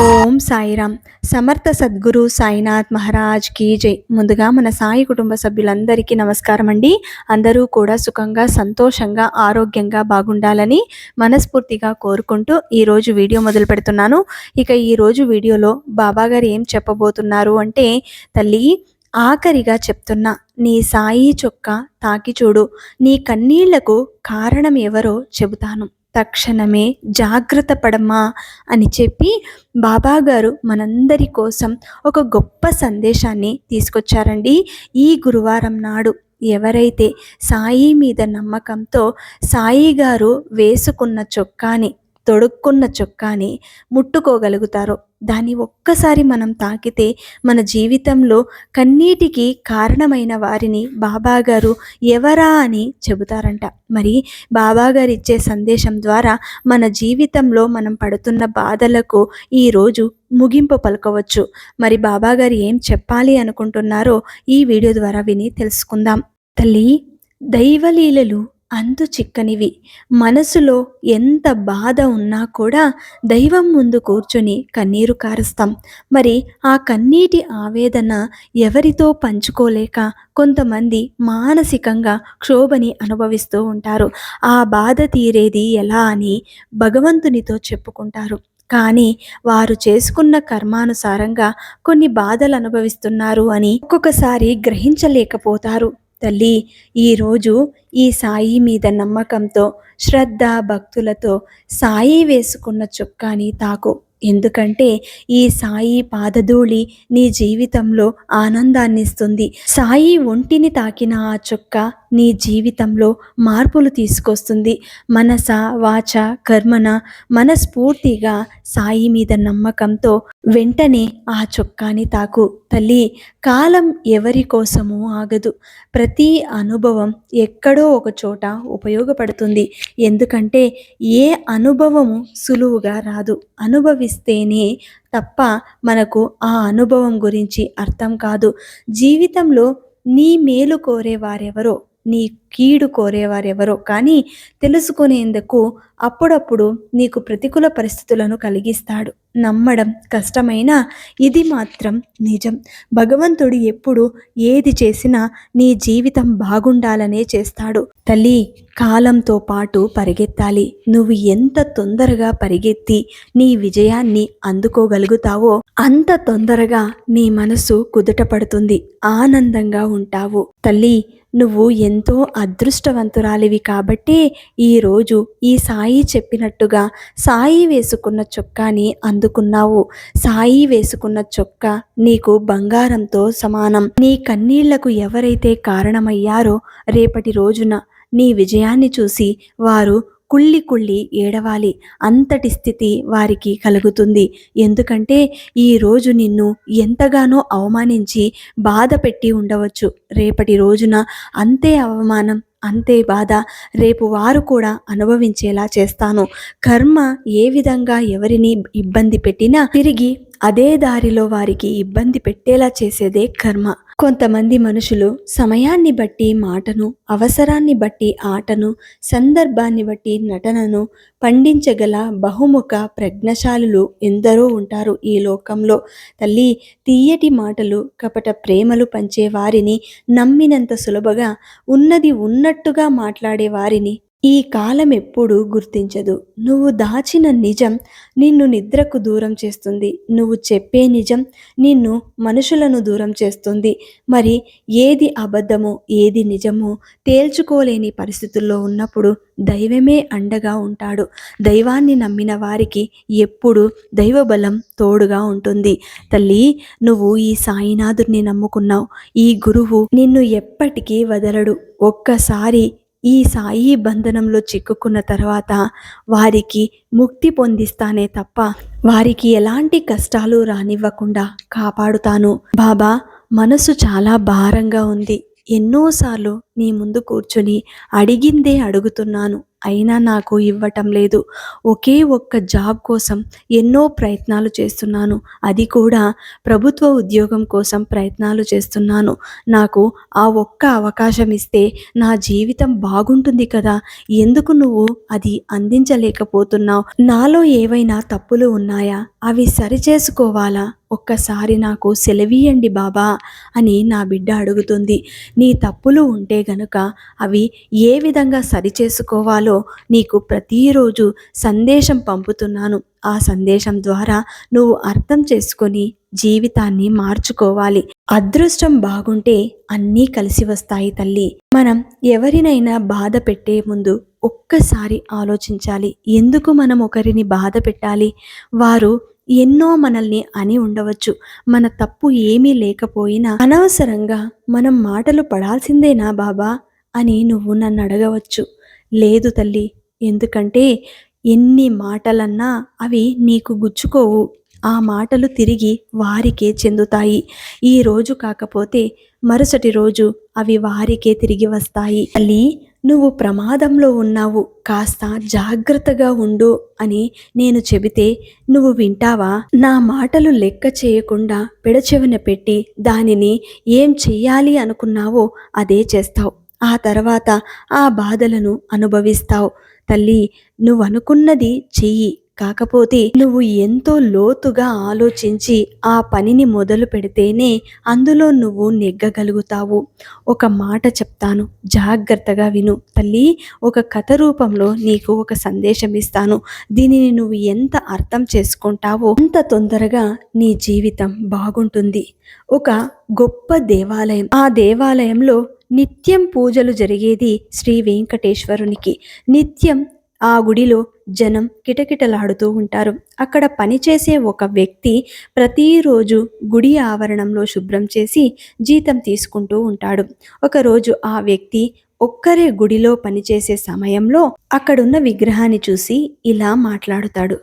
ఓం సాయిరామ్. సమర్థ సద్గురు సాయినాథ్ మహారాజ్ కీ జై. ముందుగా మన సాయి కుటుంబ సభ్యులందరికీ నమస్కారం అండి అందరూ కూడా సుఖంగా సంతోషంగా ఆరోగ్యంగా బాగుండాలని మనస్ఫూర్తిగా కోరుకుంటూ ఈరోజు వీడియో మొదలు పెడుతున్నాను. ఇక ఈరోజు వీడియోలో బాబాగారు ఏం చెప్పబోతున్నారు అంటే తల్లి ఆఖరిగా చెప్తున్నా నీ సాయి చొక్క తాకి చూడు నీ కన్నీళ్ళకు కారణం ఎవరో చెబుతాను. తక్షణమే జాగ్రత్త పడమ్మా అని చెప్పి బాబాగారు మనందరి కోసం ఒక గొప్ప సందేశాన్ని తీసుకొచ్చారండి. ఈ గురువారం నాడు ఎవరైతే సాయి మీద నమ్మకంతో సాయి గారు వేసుకున్న చొక్కాని తొడుక్కున్న చొక్కాని ముట్టుకోగలుగుతారో? దాన్ని ఒక్కసారి మనం తాకితే మన జీవితంలో కన్నీటికి కారణమైన వారిని బాబాగారు ఎవరా అని చెబుతారంట. మరి బాబాగారు ఇచ్చే సందేశం ద్వారా మన జీవితంలో మనం పడుతున్న బాధలకు ఈరోజు ముగింపు పలకవచ్చు. మరి బాబాగారు ఏం చెప్పాలి అనుకుంటున్నారో ఈ వీడియో ద్వారా విని తెలుసుకుందాం. తల్లి దైవలీలలు అంతు చిక్కనివి. మనసులో ఎంత బాధ ఉన్నా కూడా దైవం ముందు కూర్చొని కన్నీరు కారుస్తాం. మరి ఆ కన్నీటి ఆవేదన ఎవరితో పంచుకోలేక కొంతమంది మానసికంగా క్షోభని అనుభవిస్తూ ఉంటారు. ఆ బాధ తీరేది ఎలా అని భగవంతునితో చెప్పుకుంటారు. కానీ వారు చేసుకున్న కర్మానుసారంగా కొన్ని బాధలు అనుభవిస్తున్నారు అని ఒక్కొక్కసారి గ్రహించలేకపోతారు. తల్లి ఈరోజు ఈ సాయి మీద నమ్మకంతో శ్రద్ధ భక్తులతో సాయి వేసుకున్న చొక్కాని తాకు. ఎందుకంటే ఈ సాయి పాదధూళి నీ జీవితంలో ఆనందాన్నిస్తుంది. సాయి ఒంటిని తాకిన ఆ చొక్క నీ జీవితంలో మార్పులు తీసుకొస్తుంది. మనస వాచ కర్మన మనస్ఫూర్తిగా సాయి మీద నమ్మకంతో వెంటనే ఆ చొక్కాని తాకు. తల్లి కాలం ఎవరి కోసమూ ఆగదు. ప్రతి అనుభవం ఎక్కడో ఒక చోట ఉపయోగపడుతుంది. ఎందుకంటే ఏ అనుభవము సులువుగా రాదు. అనుభవిస్తేనే తప్ప మనకు ఆ అనుభవం గురించి అర్థం కాదు. జీవితంలో నీ మేలు కోరే వారెవరో నీ కీడు కోరేవారెవరో. కానీ తెలుసుకునేందుకు అప్పుడప్పుడు నీకు ప్రతికూల పరిస్థితులను కలిగిస్తాడు. నమ్మడం కష్టమైన ఇది మాత్రం నిజం. భగవంతుడు ఎప్పుడు ఏది చేసినా నీ జీవితం బాగుండాలనే చేస్తాడు. తల్లి కాలంతో పాటు పరిగెత్తాలి. నువ్వు ఎంత తొందరగా పరిగెత్తి నీ విజయాన్ని అందుకోగలుగుతావో అంత తొందరగా నీ మనసు కుదుట పడుతుంది. ఆనందంగా ఉంటావు. తల్లి నువ్వు ఎంతో అదృష్టవంతురాలివి కాబట్టే ఈరోజు ఈ సాయి చెప్పినట్టుగా సాయి వేసుకున్న చొక్కాని అందుకున్నావు. సాయి వేసుకున్న చొక్క నీకు బంగారంతో సమానం. నీ కన్నీళ్ళకు ఎవరైతే కారణమయ్యారో రేపటి రోజున నీ విజయాన్ని చూసి వారు కుళ్ళి కుళ్ళి ఏడవాలి. అంతటి స్థితి వారికి కలుగుతుంది. ఎందుకంటే ఈరోజు నిన్ను ఎంతగానో అవమానించి బాధ పెట్టి ఉండవచ్చు. రేపటి రోజున అంతే అవమానం అంతే బాధ రేపు వారు కూడా అనుభవించేలా చేస్తాను. కర్మ ఏ విధంగా ఎవరిని ఇబ్బంది పెట్టినా తిరిగి అదే దారిలో వారికి ఇబ్బంది పెట్టేలా చేసేదే కర్మ. కొంతమంది మనుషులు సమయాన్ని బట్టి మాటను అవసరాన్ని బట్టి ఆటను సందర్భాన్ని బట్టి నటనను పండించగల బహుముఖ ప్రజ్ఞశాలులు ఎందరో ఉంటారు ఈ లోకంలో. తల్లి తీయటి మాటలు కపట ప్రేమలు పంచే వారిని నమ్మినంత సులభగా ఉన్నది ఉన్నట్టుగా మాట్లాడే వారిని ఈ కాలం ఎప్పుడూ గుర్తించదు. నువ్వు దాచిన నిజం నిన్ను నిద్రకు దూరం చేస్తుంది. నువ్వు చెప్పే నిజం నిన్ను మనుషులను దూరం చేస్తుంది. మరి ఏది అబద్ధమో ఏది నిజమో తేల్చుకోలేని పరిస్థితుల్లో ఉన్నప్పుడు దైవమే అండగా ఉంటాడు. దైవాన్ని నమ్మిన వారికి ఎప్పుడు దైవబలం తోడుగా ఉంటుంది. తల్లి నువ్వు ఈ సాయినాథుడిని నమ్ముకున్నావు. ఈ గురువు నిన్ను ఎప్పటికీ వదలడు. ఒక్కసారి ఈ సాయి బంధనంలో చిక్కుకున్న తర్వాత వారికి ముక్తి పొందిస్తానే తప్ప వారికి ఎలాంటి కష్టాలు రానివ్వకుండా కాపాడుతాను. బాబా మనసు చాలా భారంగా ఉంది. ఎన్నోసార్లు నీ ముందు కూర్చొని అడిగిందే అడుగుతున్నాను. అయినా నాకు ఇవ్వటం లేదు. ఒకే ఒక్క జాబ్ కోసం ఎన్నో ప్రయత్నాలు చేస్తున్నాను. అది కూడా ప్రభుత్వ ఉద్యోగం కోసం ప్రయత్నాలు చేస్తున్నాను. నాకు ఆ ఒక్క అవకాశం ఇస్తే నా జీవితం బాగుంటుంది కదా. ఎందుకు నువ్వు అది అందించలేకపోతున్నావు? నాలో ఏవైనా తప్పులు ఉన్నాయా? అవి సరిచేసుకోవాలా? ఒక్కసారి నాకు సెలవీయండి బాబా అని నా బిడ్డ అడుగుతుంది. నీ తప్పులు ఉంటే గనుక అవి ఏ విధంగా సరిచేసుకోవాలో నీకు ప్రతిరోజు సందేశం పంపుతున్నాను. ఆ సందేశం ద్వారా నువ్వు అర్థం చేసుకొని జీవితాన్ని మార్చుకోవాలి. అదృష్టం బాగుంటే అన్నీ కలిసి వస్తాయి తల్లి. మనం ఎవరినైనా బాధ పెట్టే ముందు ఒక్కసారి ఆలోచించాలి. ఎందుకు మనం ఒకరిని బాధ పెట్టాలి? వారు ఎన్నో మనల్ని అని ఉండవచ్చు. మన తప్పు ఏమీ లేకపోయినా అనవసరంగా మనం మాటలు పడాల్సిందేనా బాబా? అని నువ్వు నన్ను అడగవచ్చు. లేదు తల్లి ఎందుకంటే ఎన్ని మాటలన్నా అవి నీకు గుచ్చుకోవు. ఆ మాటలు తిరిగి వారికే చెందుతాయి. ఈ రోజు కాకపోతే మరుసటి రోజు అవి వారికే తిరిగి వస్తాయి. తల్లి నువ్వు ప్రమాదంలో ఉన్నావు. కాస్త జాగ్రత్తగా ఉండు అని నేను చెబితే నువ్వు వింటావా? నా మాటలు లెక్క చేయకుండా పెడచెవిన పెట్టి దానిని ఏం చెయ్యాలి అనుకున్నావో అదే చేస్తావు. ఆ తర్వాత ఆ బాధలను అనుభవిస్తావు. తల్లి నువ్వు అనుకున్నది చెయ్యి. కాకపోతే నువ్వు ఎంతో లోతుగా ఆలోచించి ఆ పనిని మొదలు పెడితేనే అందులో నువ్వు నెగ్గగలుగుతావు. ఒక మాట చెప్తాను జాగ్రత్తగా విను. తల్లి ఒక కథ రూపంలో నీకు ఒక సందేశం ఇస్తాను. దీనిని నువ్వు ఎంత అర్థం చేసుకుంటావో అంత తొందరగా నీ జీవితం బాగుంటుంది. ఒక గొప్ప దేవాలయం. ఆ దేవాలయంలో నిత్యం పూజలు జరిగేది శ్రీ వెంకటేశ్వరునికి. నిత్యం ఆ గుడిలో జనం కిటకిటలాడుతూ ఉంటారు. అక్కడ పనిచేసే ఒక వ్యక్తి ప్రతిరోజు గుడి ఆవరణంలో శుభ్రం చేసి జీతం తీసుకుంటూ ఉంటాడు. ఒకరోజు ఆ వ్యక్తి ఒక్కరే గుడిలో పనిచేసే సమయంలో అక్కడున్న విగ్రహాన్ని చూసి ఇలా మాట్లాడుతాడు.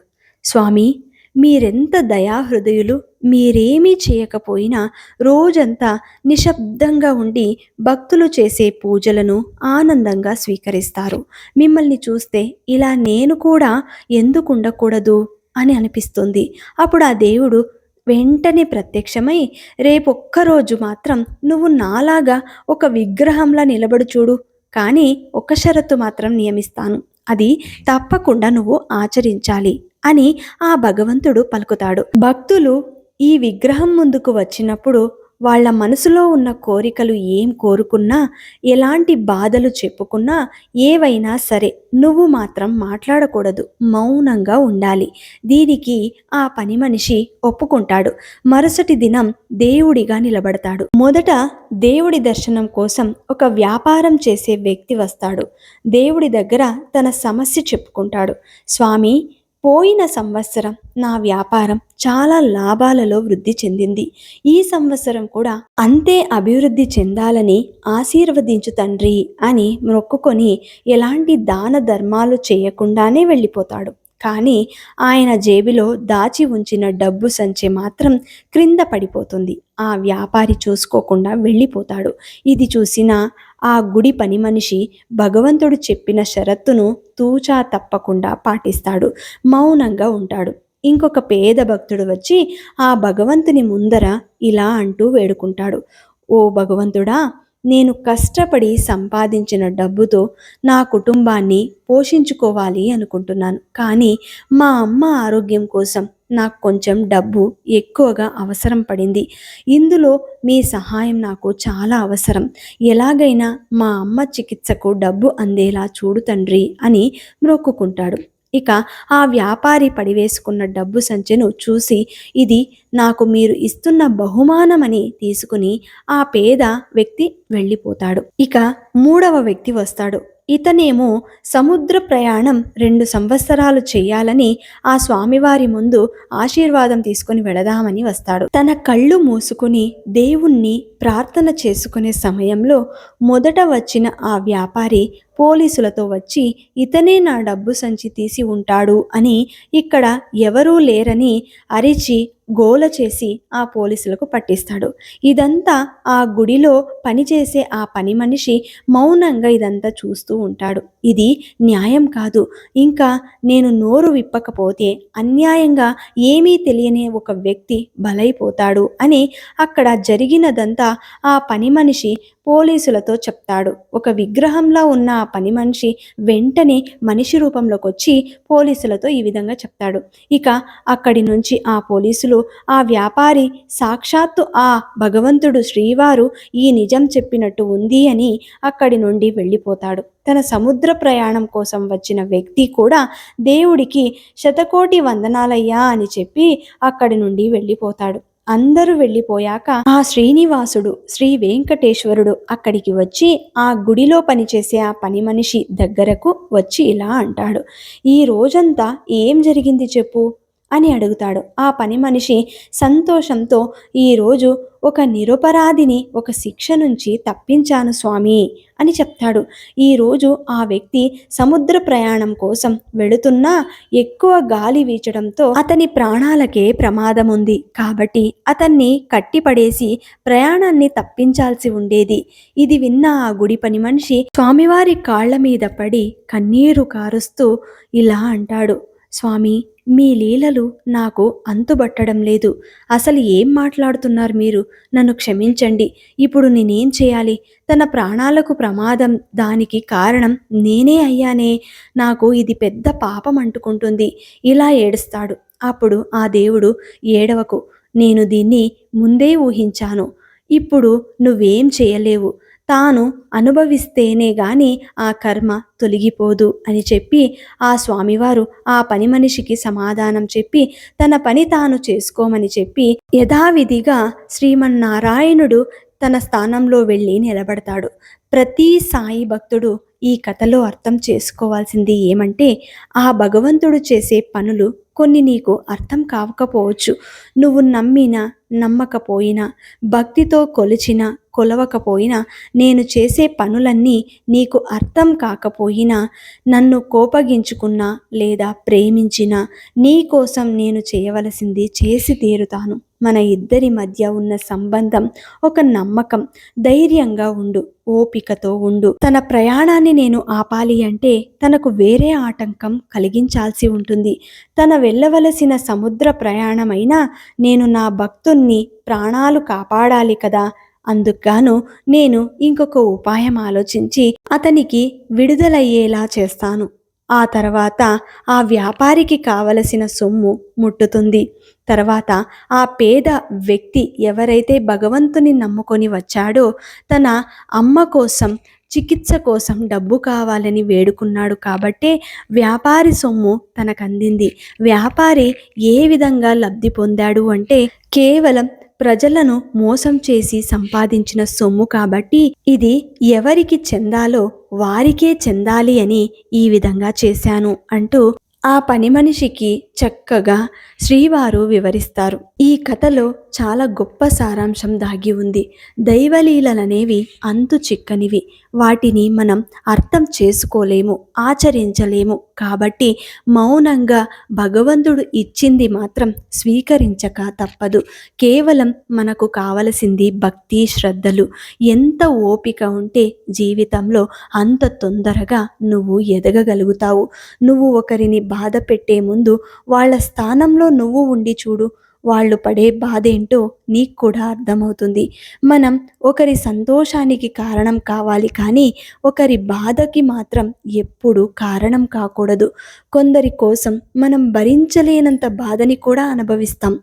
స్వామి మీరెంత దయాహృదయులు మీరేమీ చేయకపోయినా రోజంతా నిశ్శబ్దంగా ఉండి భక్తులు చేసే పూజలను ఆనందంగా స్వీకరిస్తారు. మిమ్మల్ని చూస్తే ఇలా నేను కూడా ఎందుకు ఉండకూడదు అని అనిపిస్తుంది. అప్పుడు ఆ దేవుడు వెంటనే ప్రత్యక్షమై రేపొక్కరోజు మాత్రం నువ్వు నాలాగా ఒక విగ్రహంలా నిలబడు చూడు కానీ ఒక షరతు మాత్రం నియమిస్తాను. అది తప్పకుండా నువ్వు ఆచరించాలి. అని ఆ భగవంతుడు పలుకుతాడు. భక్తులు ఈ విగ్రహం ముందుకు వచ్చినప్పుడు వాళ్ళ మనసులో ఉన్న కోరికలు ఏం కోరుకున్నా ఎలాంటి బాధలు చెప్పుకున్నా ఏవైనా సరే నువ్వు మాత్రం మాట్లాడకూడదు. మౌనంగా ఉండాలి. దీనికి ఆ పని మనిషి ఒప్పుకుంటాడు. మరుసటి దినం దేవుడిగా నిలబడతాడు. మొదట దేవుడి దర్శనం కోసం ఒక వ్యాపారం చేసే వ్యక్తి వస్తాడు. దేవుడి దగ్గర తన సమస్య చెప్పుకుంటాడు. స్వామి పోయిన సంవత్సరం నా వ్యాపారం చాలా లాభాలలో వృద్ధి చెందింది. ఈ సంవత్సరం కూడా అంతే అభివృద్ధి చెందాలని ఆశీర్వదించు తండ్రి అని మొక్కుకొని ఎలాంటి దాన ధర్మాలు చేయకుండానే వెళ్ళిపోతాడు. కానీ ఆయన జేబులో దాచి ఉంచిన డబ్బు సంచి మాత్రం క్రింద పడిపోతుంది. ఆ వ్యాపారి చూసుకోకుండా వెళ్ళిపోతాడు. ఇది చూసిన ఆ గుడి పని మనిషి భగవంతుడు చెప్పిన షరత్తును తూచా తప్పకుండా పాటిస్తాడు. మౌనంగా ఉంటాడు. ఇంకొక పేద భక్తుడు వచ్చి ఆ భగవంతుని ముందర ఇలా అంటూ వేడుకుంటాడు. ఓ భగవంతుడా నేను కష్టపడి సంపాదించిన డబ్బుతో నా కుటుంబాన్ని పోషించుకోవాలి అనుకుంటున్నాను. కానీ మా అమ్మ ఆరోగ్యం కోసం నాకు కొంచెం డబ్బు ఎక్కువగా అవసరం పడింది. ఇందులో మీ సహాయం నాకు చాలా అవసరం. ఎలాగైనా మా అమ్మ చికిత్సకు డబ్బు అందేలా చూడు తండ్రి అని మ్రొక్కుకుంటాడు. ఇక ఆ వ్యాపారి పడివేసుకున్న డబ్బు సంచెను చూసి ఇది నాకు మీరు ఇస్తున్న బహుమానమని తీసుకుని ఆ పేద వ్యక్తి వెళ్ళిపోతాడు. ఇక మూడవ వ్యక్తి వస్తాడు. ఇతనేమో సముద్ర ప్రయాణం రెండు సంవత్సరాలు చేయాలని ఆ స్వామివారి ముందు ఆశీర్వాదం తీసుకుని వెళదామని వస్తాడు. తన కళ్ళు మూసుకుని దేవుణ్ణి ప్రార్థన చేసుకునే సమయంలో మొదట వచ్చిన ఆ వ్యాపారి పోలీసులతో వచ్చి ఇతనే నా డబ్బు సంచి తీసి ఉంటాడు అని ఇక్కడ ఎవరూ లేరని అరిచి గోల చేసి ఆ పోలీసులకు పట్టిస్తాడు. ఇదంతా ఆ గుడిలో పనిచేసే ఆ పని మనిషి మౌనంగా ఇదంతా చూస్తూ ఉంటాడు. ఇది న్యాయం కాదు. ఇంకా నేను నోరు విప్పకపోతే అన్యాయంగా ఏమీ తెలియని ఒక వ్యక్తి బలైపోతాడు అని అక్కడ జరిగినదంతా ఆ పని మనిషి పోలీసులతో చెప్తాడు. ఒక విగ్రహంలో ఉన్న ఆ పని మనిషి వెంటనే మనిషి రూపంలోకి వచ్చి పోలీసులతో ఈ విధంగా చెప్తాడు. ఇక అక్కడి నుంచి ఆ పోలీసులు ఆ వ్యాపారి సాక్షాత్తు ఆ భగవంతుడు శ్రీవారు ఈ నిజం చెప్పినట్టు ఉంది అని అక్కడి నుండి వెళ్ళిపోతాడు. తన సముద్ర ప్రయాణం కోసం వచ్చిన వ్యక్తి కూడా దేవుడికి శతకోటి వందనాలయ్యా అని చెప్పి అక్కడి నుండి వెళ్ళిపోతాడు. అందరూ వెళ్ళిపోయాక ఆ శ్రీనివాసుడు శ్రీ వెంకటేశ్వరుడు అక్కడికి వచ్చి ఆ గుడిలో పనిచేసే ఆ పని మనిషి దగ్గరకు వచ్చి ఇలా అంటాడు. ఈ రోజంతా ఏం జరిగింది చెప్పు? అని అడుగుతాడు. ఆ పని మనిషి సంతోషంతో ఈరోజు ఒక నిరపరాధిని ఒక శిక్ష నుంచి తప్పించాను స్వామి అని చెప్తాడు. ఈరోజు ఆ వ్యక్తి సముద్ర ప్రయాణం కోసం వెళుతున్నా ఎక్కువ గాలి వీచడంతో అతని ప్రాణాలకే ప్రమాదం ఉంది కాబట్టి అతన్ని కట్టిపడేసి ప్రయాణాన్ని తప్పించాల్సి ఉండేది. ఇది విన్న ఆ గుడి పని మనిషి స్వామివారి కాళ్ళ మీద పడి కన్నీరు కారుస్తూ ఇలా అంటాడు. స్వామి మీ లీలలు నాకు అంతుబట్టడం లేదు. అసలు ఏం మాట్లాడుతున్నారు మీరు? నన్ను క్షమించండి. ఇప్పుడు నేనేం చేయాలి? తన ప్రాణాలకు ప్రమాదం దానికి కారణం నేనే అయ్యానే? నాకు ఇది పెద్ద పాపం అంటుకుంటుంది. ఇలా ఏడుస్తాడు. అప్పుడు ఆ దేవుడు ఏడవకు. నేను దీన్ని ముందే ఊహించాను. ఇప్పుడు నువ్వేం చేయలేవు. తాను అనుభవిస్తేనే గాని ఆ కర్మ తొలగిపోదు అని చెప్పి ఆ స్వామివారు ఆ పని మనిషికి సమాధానం చెప్పి తన పని తాను చేసుకోమని చెప్పి యథావిధిగా శ్రీమన్నారాయణుడు తన స్థానంలో వెళ్ళి నిలబడతాడు. ప్రతి సాయి భక్తుడు ఈ కథలో అర్థం చేసుకోవాల్సింది ఏమంటే ఆ భగవంతుడు చేసే పనులు కొన్ని నీకు అర్థం కావకపోవచ్చు. నువ్వు నమ్మినా నమ్మకపోయినా భక్తితో కొలిచిన కొలవకపోయినా నేను చేసే పనులన్నీ నీకు అర్థం కాకపోయినా నన్ను కోపగించుకున్నా లేదా ప్రేమించినా నీ కోసం నేను చేయవలసింది చేసి తీరుతాను. మన ఇద్దరి మధ్య ఉన్న సంబంధం ఒక నమ్మకం. ధైర్యంగా ఉండు ఓపికతో ఉండు. తన ప్రయాణాన్ని నేను ఆపాలి అంటే తనకు వేరే ఆటంకం కలిగించాల్సి ఉంటుంది. తన వెళ్ళవలసిన సముద్ర ప్రయాణమైనా నేను నా భక్తుణ్ణి ప్రాణాలు కాపాడాలి కదా? అందుకుగాను నేను ఇంకొక ఉపాయం ఆలోచించి అతనికి విడుదలయ్యేలా చేస్తాను. ఆ తర్వాత ఆ వ్యాపారికి కావలసిన సొమ్ము ముట్టుతుంది. తర్వాత ఆ పేద వ్యక్తి ఎవరైతే భగవంతుని నమ్ముకొని వచ్చాడో తన అమ్మ కోసం చికిత్స కోసం డబ్బు కావాలని వేడుకున్నాడు కాబట్టే వ్యాపారి సొమ్ము తనకు అందింది వ్యాపారి ఏ విధంగా లబ్ధి పొందాడు అంటే కేవలం ప్రజలను మోసం చేసి సంపాదించిన సొమ్ము కాబట్టి ఇది ఎవరికి చెందాలో వారికే చెందాలి అని ఈ విధంగా చేశాను అంటూ ఆ పని మనిషికి చక్కగా శ్రీవారు వివరిస్తారు. ఈ కథలో చాలా గొప్ప సారాంశం దాగి ఉంది. దైవలీలలనేవి అంతు చిక్కనివి. వాటిని మనం అర్థం చేసుకోలేము ఆచరించలేము. కాబట్టి మౌనంగా భగవంతుడు ఇచ్చింది మాత్రం స్వీకరించక తప్పదు. కేవలం మనకు కావలసింది భక్తి శ్రద్ధలు. ఎంత ఓపిక ఉంటే జీవితంలో అంత తొందరగా నువ్వు ఎదగగలుగుతావు. నువ్వు ఒకరిని బాధ పెట్టే ముందు వాళ్ళ స్థానంలో నువ్వు ఉండి చూడు. వాళ్ళు పడే బాధ ఏంటో నీకు కూడా అర్థమవుతుంది. మనం ఒకరి సంతోషానికి కారణం కావాలి కానీ ఒకరి బాధకి మాత్రం ఎప్పుడు కారణం కాకూడదు. కొందరి కోసం మనం భరించలేనంత బాధని కూడా అనుభవిస్తాం.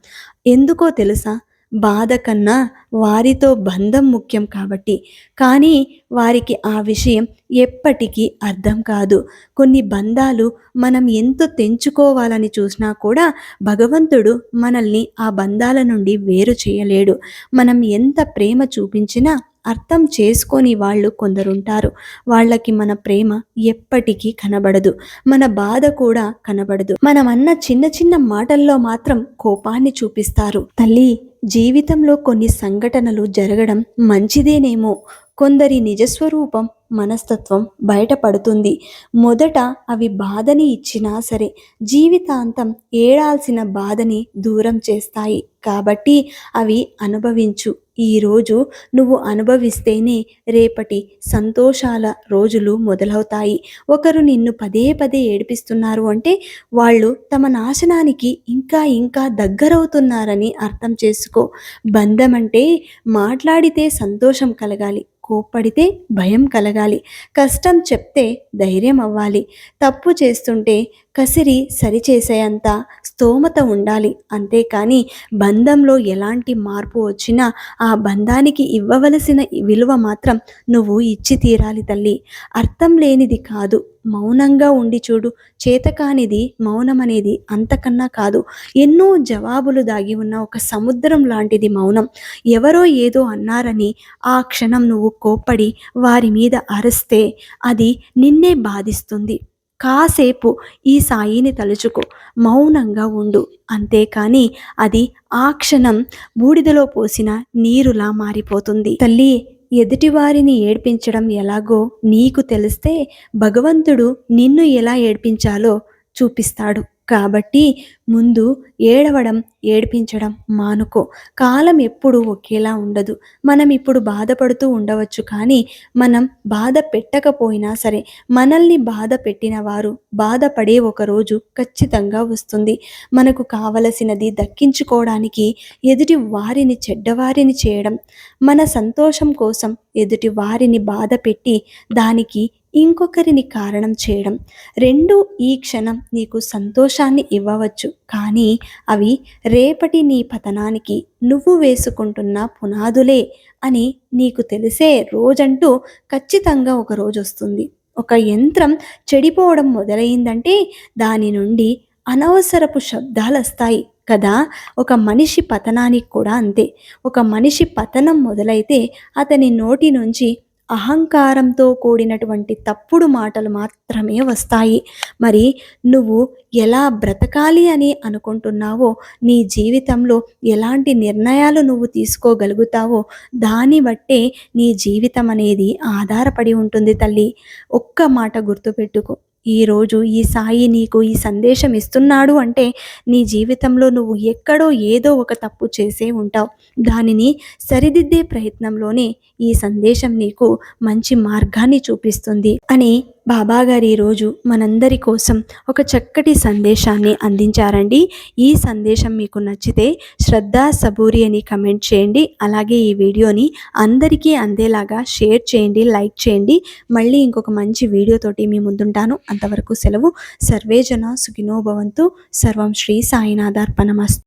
ఎందుకో తెలుసా? బాధ కన్నా వారితో బంధం ముఖ్యం కాబట్టి. కానీ వారికి ఆ విషయం ఎప్పటికీ అర్థం కాదు. కొన్ని బంధాలు మనం ఎంత తెంచుకోవాలని చూసినా కూడా భగవంతుడు మనల్ని ఆ బంధాల నుండి వేరు చేయలేడు. మనం ఎంత ప్రేమ చూపించినా అర్థం చేసుకొని వాళ్ళు కొందరుంటారు. వాళ్ళకి మన ప్రేమ ఎప్పటికీ కనబడదు. మన బాధ కూడా కనబడదు. మనం అన్న చిన్న చిన్న మాటల్లో మాత్రం కోపాన్ని చూపిస్తారు. తల్లి జీవితంలో కొన్ని సంఘటనలు జరగడం మంచిదేనేమో. కొందరి నిజస్వరూపం మనస్తత్వం బయటపడుతుంది. మొదట అవి బాధని ఇచ్చినా సరే జీవితాంతం ఏడాల్సిన బాధని దూరం చేస్తాయి. కాబట్టి అవి అనుభవించు. ఈరోజు నువ్వు అనుభవిస్తేనే రేపటి సంతోషాల రోజులు మొదలవుతాయి. ఒకరు నిన్ను పదే పదే ఏడిపిస్తున్నారు అంటే వాళ్ళు తమ నాశనానికి ఇంకా ఇంకా దగ్గరవుతున్నారని అర్థం చేసుకో. బంధం అంటే మాట్లాడితే సంతోషం కలగాలి కోప్పడితే భయం కలగాలి కష్టం చెప్తే ధైర్యం అవ్వాలి. తప్పు చేస్తుంటే కసిరి సరిచేసేంత స్తోమత ఉండాలి. అంతేకాని బంధంలో ఎలాంటి మార్పు వచ్చినా ఆ బంధానికి ఇవ్వవలసిన విలువ మాత్రం నువ్వు ఇచ్చి తీరాలి తల్లి. అర్థం లేనిది కాదు. మౌనంగా ఉండి చూడు. చేతకానిది మౌనం అనేది అంతకన్నా కాదు. ఎన్నో జవాబులు దాగి ఉన్న ఒక సముద్రం లాంటిది మౌనం. ఎవరో ఏదో అన్నారని ఆ క్షణం నువ్వు కోప్పడి వారి మీద అరిస్తే అది నిన్నే బాధిస్తుంది. కాసేపు ఈ సాయిని తలుచుకో మౌనంగా ఉండు. అంతేకాని అది ఆ క్షణం బూడిదలో పోసిన నీరులా మారిపోతుంది. తల్లి ఎదుటివారిని ఏడ్పించడం ఎలాగో నీకు తెలిస్తే భగవంతుడు నిన్ను ఎలా ఏడ్పించాలో చూపిస్తాడు. కాబట్టి ముందు ఏడవడం ఏడ్పించడం మానుకో. కాలం ఎప్పుడు ఒకేలా ఉండదు. మనం ఇప్పుడు బాధపడుతూ ఉండవచ్చు కానీ మనం బాధ పెట్టకపోయినా సరే మనల్ని బాధ పెట్టిన వారు బాధపడే ఒక రోజు ఖచ్చితంగా వస్తుంది. మనకు కావలసినది దక్కించుకోవడానికి ఎదుటి వారిని చెడ్డవారిని చేయడం మన సంతోషం కోసం ఎదుటి వారిని బాధ పెట్టి దానికి ఇంకొకరిని కారణం చేయడం. రెండు ఈ క్షణం నీకు సంతోషాన్ని ఇవ్వవచ్చు. కానీ అవి రేపటి నీ పతనానికి నువ్వు వేసుకుంటున్న పునాదులే అని నీకు తెలిసే రోజంటూ ఖచ్చితంగా ఒక రోజు వస్తుంది. ఒక యంత్రం చెడిపోవడం మొదలైందంటే దాని నుండి అనవసరపు శబ్దాలు వస్తాయి కదా. ఒక మనిషి పతనానికి కూడా అంతే. ఒక మనిషి పతనం మొదలైతే అతని నోటి నుంచి అహంకారంతో కూడినటువంటి తప్పుడు మాటలు మాత్రమే వస్తాయి. మరి నువ్వు ఎలా బ్రతకాలి అని అనుకుంటున్నావో నీ జీవితంలో ఎలాంటి నిర్ణయాలు నువ్వు తీసుకోగలుగుతావో దాన్ని బట్టే నీ జీవితం అనేది ఆధారపడి ఉంటుంది తల్లి. ఒక్క మాట గుర్తుపెట్టుకో. ఈరోజు ఈ సాయి నీకు ఈ సందేశం ఇస్తున్నాడు అంటే నీ జీవితంలో నువ్వు ఎక్కడో ఏదో ఒక తప్పు చేసే ఉంటావు. దానిని సరిదిద్దే ప్రయత్నంలోనే ఈ సందేశం నీకు మంచి మార్గాన్ని చూపిస్తుంది అని బాబాగారు ఈరోజు మనందరి కోసం ఒక చక్కటి సందేశాన్ని అందించారండి. ఈ సందేశం మీకు నచ్చితే శ్రద్ధ సబూరి అని కమెంట్ చేయండి. అలాగే ఈ వీడియోని అందరికీ అందేలాగా షేర్ చేయండి లైక్ చేయండి. మళ్ళీ ఇంకొక మంచి వీడియోతోటి మీ ముందుంటాను. అంతవరకు సెలవు. సర్వేజన సుఖినోభవంతు సర్వం శ్రీ సాయినాథార్పణమస్తు.